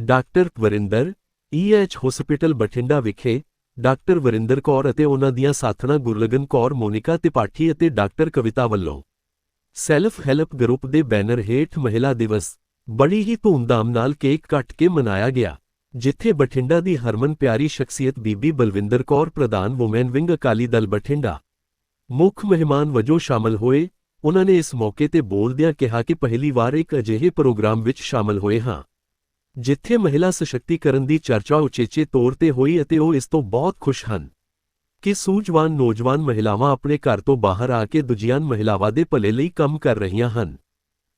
Doctor Varinder EH hospital Bathinda ਵਿਖੇ doctor Varinder Kaur ਅਤੇ ਉਹਨਾਂ ਦੀਆਂ ਸਾਥਣਾ ਗੁਰਲਗਨ ਕੌਰ, ਮੋਨਿਕਾ ਤਿਪਾਠੀ ਅਤੇ ਡਾਕਟਰ ਕਵਿਤਾ ਵੱਲੋਂ ਸੈਲਫ ਹੈਲਪ ਗਰੁੱਪ ਦੇ ਬੈਨਰ ਹੇਠ ਮਹਿਲਾ ਦਿਵਸ ਬੜੀ ਹੀ ਧੂਮਧਾਮ ਨਾਲ ਕੇਕ ਕੱਟ ਕੇ ਮਨਾਇਆ ਗਿਆ, ਜਿੱਥੇ ਬਠਿੰਡਾ ਦੀ ਹਰਮਨ ਪਿਆਰੀ ਸ਼ਖਸੀਅਤ ਬੀਬੀ ਬਲਵਿੰਦਰ ਕੌਰ, ਪ੍ਰਧਾਨ ਵੁਮੈਨ ਵਿੰਗ ਅਕਾਲੀ ਦਲ ਬਠਿੰਡਾ ਮੁੱਖ ਮਹਿਮਾਨ ਵਜੋਂ ਸ਼ਾਮਲ ਹੋਏ। ਉਹਨਾਂ ਨੇ ਇਸ ਮੌਕੇ ਤੇ ਬੋਲਦਿਆਂ ਕਿਹਾ ਕਿ ਪਹਿਲੀ ਵਾਰ ਇੱਕ ਅਜਿਹੇ ਪ੍ਰੋਗਰਾਮ ਵਿੱਚ ਸ਼ਾਮਲ ਹੋਏ ਹਾਂ। ਜਿੱਥੇ ਮਹਿਲਾ ਸਸ਼ਕਤੀਕਰਨ ਦੀ ਚਰਚਾ ਉਚੇਚੇ ਤੌਰ ਤੇ ਹੋਈ ਅਤੇ ਉਹ ਇਸ ਤੋਂ ਬਹੁਤ ਖੁਸ਼ ਹਨ ਕਿ ਸੂਝਵਾਨ ਨੌਜਵਾਨ ਮਹਿਲਾਵਾਂ ਆਪਣੇ ਘਰ ਤੋਂ ਬਾਹਰ ਆ ਕੇ ਦੂਜੀਆਂ ਮਹਿਲਾਵਾਂ ਦੇ ਭਲੇ ਲਈ ਕੰਮ ਕਰ ਰਹੀਆਂ ਹਨ।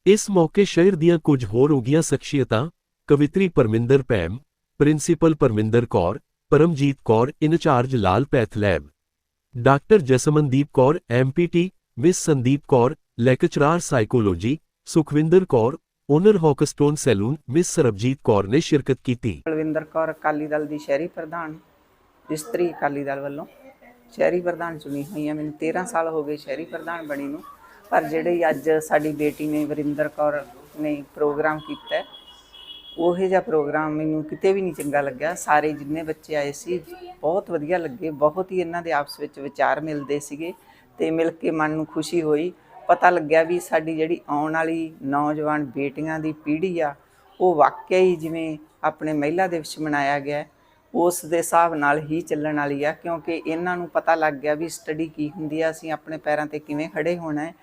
ਇਸ ਮੌਕੇ ਸ਼ਹਿਰ ਦੀਆਂ ਕੁਝ ਹੋਰ ਉਗੀਆਂ ਸ਼ਖਸੀਅਤਾਂ, ਕਵਿਤਰੀ Parminder Pam principal Parminder Kaur, Paramjit Kaur, incharge Lal path lab, doctor Jasmandeep Kaur MPT miss Sandeep Kaur, lecturer psychology, Sukhwinder Kaur owner Hawkstone salon miss Sarabjit Kaur ਨੇ ਸ਼ਿਰਕਤ ਕੀਤੀ। ਬਲਵਿੰਦਰ ਕੌਰ ਅਕਾਲੀ ਦਲ ਦੀ ਸ਼ਹਿਰੀ ਪ੍ਰਧਾਨ ਇਸਤਰੀ ਅਕਾਲੀ ਦਲ ਵੱਲੋਂ ਸ਼ਹਿਰੀ ਪ੍ਰਧਾਨ ਚੁਣੀ ਹੋਈ ਹਾਂ ਮੈਨੂੰ 13 ਸਾਲ ਹੋ ਗਏ ਸ਼ਹਿਰੀ ਪ੍ਰਧਾਨ ਬਣੀ ਨੂੰ, ਪਰ ਜਿਹੜੇ ਅੱਜ ਸਾਡੀ ਬੇਟੀ ਨੇ ਵਰਿੰਦਰ ਕੌਰ ਨੇ ਪ੍ਰੋਗਰਾਮ ਕੀਤਾ ਉਹ ਜਿਹਾ ਪ੍ਰੋਗਰਾਮ ਮੈਨੂੰ ਕਿਤੇ ਵੀ ਨਹੀਂ ਚੰਗਾ ਲੱਗਿਆ। ਸਾਰੇ ਜਿੰਨੇ ਬੱਚੇ ਆਏ ਸੀ, ਬਹੁਤ ਵਧੀਆ ਲੱਗੇ। ਬਹੁਤ ਹੀ ਇਹਨਾਂ ਦੇ ਆਪਸ ਵਿੱਚ ਵਿਚਾਰ ਮਿਲਦੇ ਸੀਗੇ ਤੇ ਮਿਲ ਕੇ ਮਨ ਨੂੰ ਖੁਸ਼ੀ ਹੋਈ। ਪਤਾ ਲੱਗਿਆ ਵੀ ਸਾਡੀ ਜਿਹੜੀ ਆਉਣ ਵਾਲੀ ਨੌਜਵਾਨ ਬੇਟੀਆਂ ਦੀ ਪੀੜ੍ਹੀ ਆ, ਉਹ ਵਾਕਿਆ ਹੀ ਜਿਵੇਂ ਆਪਣੇ ਮਹਿਲਾ ਦਿਵਸ ਮਨਾਇਆ ਗਿਆ ਉਸ ਦੇ ਹਿਸਾਬ ਨਾਲ ਹੀ ਚੱਲਣ ਵਾਲੀ ਆ, ਕਿਉਂਕਿ ਇਹਨਾਂ ਨੂੰ ਪਤਾ ਲੱਗ ਗਿਆ ਵੀ ਸਟੱਡੀ ਕੀ ਹੁੰਦੀ ਆ, ਅਸੀਂ ਆਪਣੇ ਪੈਰਾਂ ਤੇ ਕਿਵੇਂ ਖੜੇ ਹੋਣਾ ਹੈ।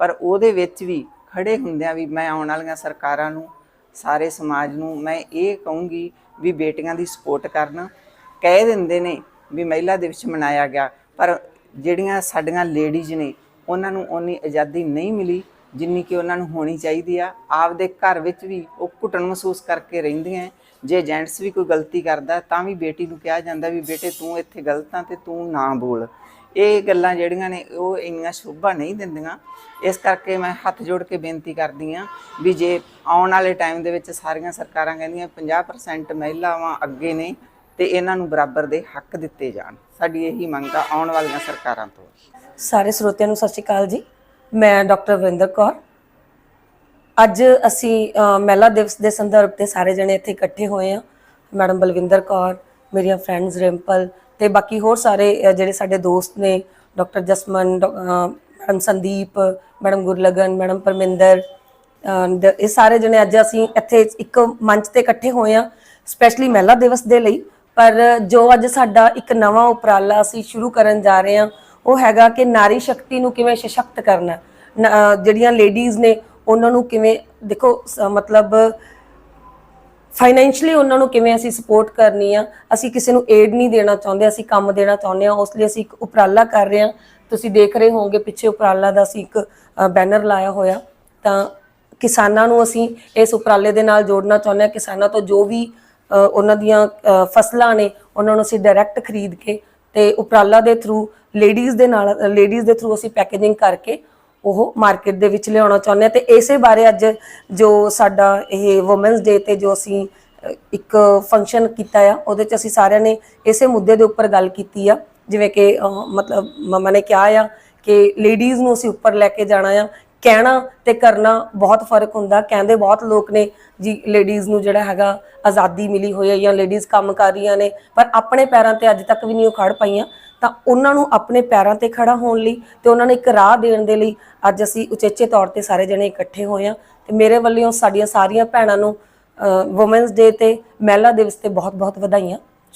ਪਰ ਉਹਦੇ ਵਿੱਚ ਵੀ ਖੜੇ ਹੁੰਦਿਆਂ ਵੀ ਮੈਂ ਆਉਣ ਵਾਲੀਆਂ ਸਰਕਾਰਾਂ ਨੂੰ, ਸਾਰੇ ਸਮਾਜ ਨੂੰ ਮੈਂ ਇਹ ਕਹੂੰਗੀ ਵੀ ਬੇਟੀਆਂ ਦੀ ਸਪੋਰਟ ਕਰਨ। ਕਹਿ ਦਿੰਦੇ ਨੇ ਵੀ ਮਹਿਲਾ ਦਿਵਸ ਮਨਾਇਆ ਗਿਆ, ਪਰ ਜਿਹੜੀਆਂ ਸਾਡੀਆਂ ਲੇਡੀਜ਼ ਨੇ ਉਹਨਾਂ ਨੂੰ ਓਨੀ ਆਜ਼ਾਦੀ ਨਹੀਂ ਮਿਲੀ ਜਿੰਨੀ ਕਿ ਉਹਨਾਂ ਨੂੰ ਹੋਣੀ ਚਾਹੀਦੀ ਆ। ਆਪਦੇ ਘਰ ਵਿੱਚ ਵੀ ਉਹ ਘੁੱਟਣ ਮਹਿਸੂਸ ਕਰਕੇ ਰਹਿੰਦੀਆਂ ਜੇ ਜੈਂਟਸ ਵੀ ਕੋਈ ਗਲਤੀ ਕਰਦਾ, ਤਾਂ ਵੀ ਬੇਟੀ ਨੂੰ ਕਿਹਾ ਜਾਂਦਾ ਵੀ ਬੇਟੇ ਤੂੰ ਇੱਥੇ ਗਲਤ ਆ ਤੇ ਤੂੰ ਨਾ ਬੋਲ। ਇਹ ਗੱਲਾਂ ਜਿਹੜੀਆਂ ਨੇ, ਉਹ ਇੰਨੀਆਂ ਸ਼ੋਭਾ ਨਹੀਂ ਦਿੰਦੀਆਂ। ਇਸ ਕਰਕੇ ਮੈਂ ਹੱਥ ਜੋੜ ਕੇ ਬੇਨਤੀ ਕਰਦੀ ਆ ਵੀ ਜੇ ਆਉਣ ਵਾਲੇ ਟਾਈਮ ਦੇ ਵਿੱਚ ਸਾਰੀਆਂ ਸਰਕਾਰਾਂ ਕਹਿੰਦੀਆਂ 50% ਮਹਿਲਾਵਾਂ ਅੱਗੇ ਨੇ ਤੇ ਇਹਨਾਂ ਨੂੰ ਬਰਾਬਰ ਦੇ ਹੱਕ ਦਿੱਤੇ ਜਾਣ। ਸਾਡੀ ਇਹੀ ਮੰਗ ਆ ਆਉਣ ਵਾਲੀਆਂ ਸਰਕਾਰਾਂ ਤੋਂ। ਸਾਰੇ ਸਰੋਤਿਆਂ ਨੂੰ ਸਤਿ ਸ਼੍ਰੀ ਅਕਾਲ ਜੀ। ਮੈਂ ਡਾਕਟਰ ਵਰਿੰਦਰ ਕੌਰ। ਅੱਜ ਅਸੀਂ ਮਹਿਲਾ ਦਿਵਸ ਦੇ ਸੰਦਰਭ ਤੇ ਸਾਰੇ ਜਣੇ ਇੱਥੇ ਇਕੱਠੇ ਹੋਏ ਆ ਮੈਡਮ ਬਲਵਿੰਦਰ ਕੌਰ, ਮੇਰੀਆਂ ਫਰੈਂਡਸ ਰਿੰਪਲ ਤੇ ਬਾਕੀ ਹੋਰ ਸਾਰੇ ਜਿਹੜੇ ਸਾਡੇ ਦੋਸਤ ਨੇ, ਡਾਕਟਰ ਜਸਮਨ, ਡਾ- madam Sandeep, madam Gurlagan, madam Parminder ਇਹ ਸਾਰੇ ਜਣੇ ਅੱਜ ਅਸੀਂ ਇੱਥੇ ਇੱਕ ਮੰਚ ਤੇ ਇਕੱਠੇ ਹੋਏ ਆ ਸਪੈਸ਼ਲੀ ਮਹਿਲਾ ਦਿਵਸ ਦੇ ਲਈ। ਪਰ ਜੋ ਅੱਜ ਸਾਡਾ ਇੱਕ ਨਵਾਂ ਉਪਰਾਲਾ ਅਸੀਂ ਸ਼ੁਰੂ ਕਰਨ ਜਾ ਰਹੇ ਹਾਂ, ਉਹ ਹੈਗਾ ਕਿ ਨਾਰੀ ਸ਼ਕਤੀ ਨੂੰ ਕਿਵੇਂ ਸਸ਼ਕਤ ਕਰਨਾ ਨ- ਜਿਹੜੀਆਂ ਲੇਡੀਜ਼ ਨੇ, ਉਹਨਾਂ ਨੂੰ ਕਿਵੇਂ, ਦੇਖੋ, ਸ- ਮਤਲਬ ਫਾਈਨੈਂਸ਼ਲੀ ਉਹਨਾਂ ਨੂੰ ਕਿਵੇਂ ਅਸੀਂ ਸਪੋਰਟ ਕਰਨੀ ਆ, ਅਸੀਂ ਕਿਸੇ ਨੂੰ ਏਡ ਨਹੀਂ ਦੇਣਾ ਚਾਹੁੰਦੇ, ਅਸੀਂ ਕੰਮ ਦੇਣਾ ਚਾਹੁੰਦੇ ਆ ਉਸ ਲਈ ਅਸੀਂ ਇੱਕ ਉਪਰਾਲਾ ਕਰ ਰਹੇ ਹਾਂ। ਤੁਸੀਂ ਦੇਖ ਰਹੇ ਹੋਵੋਗੇ, ਪਿੱਛੇ ਉਪਰਾਲਾ ਦਾ ਅਸੀਂ ਇੱਕ ਬੈਨਰ ਲਾਇਆ ਹੋਇਆ। ਤਾਂ ਕਿਸਾਨਾਂ ਨੂੰ ਅਸੀਂ ਇਸ ਉਪਰਾਲੇ ਦੇ ਨਾਲ ਜੋੜਨਾ ਚਾਹੁੰਦੇ ਹਾਂ। ਕਿਸਾਨਾਂ ਤੋਂ ਜੋ ਵੀ ਉਹਨਾਂ ਦੀਆਂ ਫਸਲਾਂ ਨੇ ਉਹਨਾਂ ਨੂੰ ਅਸੀਂ ਡਾਇਰੈਕਟ ਖਰੀਦ ਕੇ ਤੇ ਉਪਰਾਲਾ ਦੇ ਥਰੂ ਲੇਡੀਜ਼ ਦੇ ਨਾਲ ਲੇਡੀਜ਼ ਦੇ ਥਰੂ ਅਸੀਂ ਪੈਕੇਜਿੰਗ ਕਰਕੇ ਉਹ ਮਾਰਕੀਟ ਦੇ ਵਿੱਚ ਲਿਆਉਣਾ ਚਾਹੁੰਦੇ ਹਾਂ ਤੇ ਇਸੇ ਬਾਰੇ ਅੱਜ ਜੋ ਸਾਡਾ ਇਹ ਔਮਨਸ ਡੇ ਤੇ ਜੋ ਅਸੀਂ ਇੱਕ ਫੰਕਸ਼ਨ ਕੀਤਾ ਆ, ਉਹਦੇ ਚ ਅਸੀਂ ਸਾਰਿਆਂ ਨੇ ਇਸੇ ਮੁੱਦੇ ਦੇ ਉੱਪਰ ਗੱਲ ਕੀਤੀ ਆ, ਜਿਵੇਂ ਕਿ ਮਤਲਬ ਮਮਾ ਨੇ ਕਿਹਾ ਆ ਕਿ ਲੇਡੀਜ਼ ਨੂੰ ਅਸੀਂ ਉੱਪਰ ਲੈ ਕੇ ਜਾਣਾ ਆ ਕਹਿਣਾ ਤੇ ਕਰਨਾ ਬਹੁਤ ਫ਼ਰਕ ਹੁੰਦਾ। ਕਹਿੰਦੇ ਬਹੁਤ ਲੋਕ ਨੇ ਜੀ ਲੇਡੀਜ਼ ਨੂੰ ਜਿਹੜਾ ਹੈਗਾ ਆਜ਼ਾਦੀ ਮਿਲੀ ਹੋਈ ਹੈ ਜਾਂ ਲੇਡੀਜ਼ ਕੰਮ ਕਰ ਰਹੀਆਂ ਨੇ, ਪਰ ਆਪਣੇ ਪੈਰਾਂ ਤੇ ਅੱਜ ਤੱਕ ਵੀ ਨਹੀਂ ਉਹ ਖੜ ਪਾਈਆਂ। ਤਾਂ ਉਹਨਾਂ ਨੂੰ ਆਪਣੇ ਪੈਰਾਂ ਤੇ ਖੜਾ ਹੋਣ ਲਈ ਤੇ ਉਹਨਾਂ ਨੂੰ ਇੱਕ ਰਾਹ ਦੇਣ ਦੇ ਲਈ ਅੱਜ ਅਸੀਂ ਉਚੇਚੇ ਤੌਰ ਤੇ ਸਾਰੇ ਜਣੇ ਇਕੱਠੇ ਹੋਏ ਆ ਤੇ ਮੇਰੇ ਵੱਲੋਂ ਸਾਡੀਆਂ ਸਾਰੀਆਂ ਭੈਣਾਂ ਨੂੰ ਔਮਨਸ ਡੇ ਤੇ, ਮਹਿਲਾ ਦਿਵਸ ਤੇ ਬਹੁਤ-ਬਹੁਤ ਵਧਾਈਆਂ।